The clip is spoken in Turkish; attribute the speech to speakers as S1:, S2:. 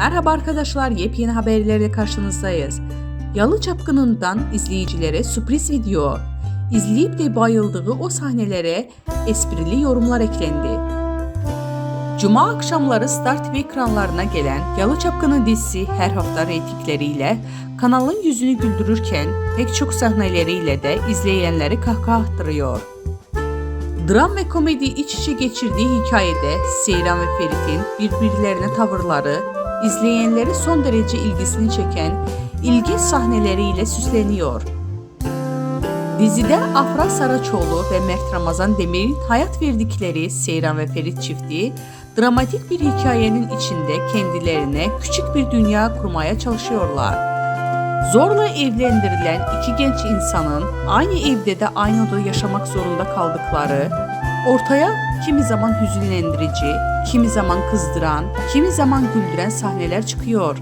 S1: Merhaba arkadaşlar, yepyeni haberlerle karşınızdayız. Yalı Çapkını'ndan izleyicilere sürpriz video. İzleyip de bayıldığı o sahnelere esprili yorumlar eklendi. Cuma akşamları Star TV ekranlarına gelen Yalı Çapkını dizisi her hafta reytingleriyle kanalın yüzünü güldürürken pek çok sahneleriyle de izleyenleri kahkaha attırıyor. Dram ve komedi iç içe geçirdiği hikayede Seyran ve Ferit'in birbirlerine tavırları, izleyenleri son derece ilgisini çeken ilginç sahneleriyle süsleniyor. Dizide Afra Saraçoğlu ve Mert Ramazan Demir'in hayat verdikleri Seyran ve Ferit çifti, dramatik bir hikayenin içinde kendilerine küçük bir dünya kurmaya çalışıyorlar. Zorla evlendirilen iki genç insanın aynı evde de aynı odada yaşamak zorunda kaldıkları, ortaya kimi zaman hüzünlendirici, kimi zaman kızdıran, kimi zaman güldüren sahneler çıkıyor.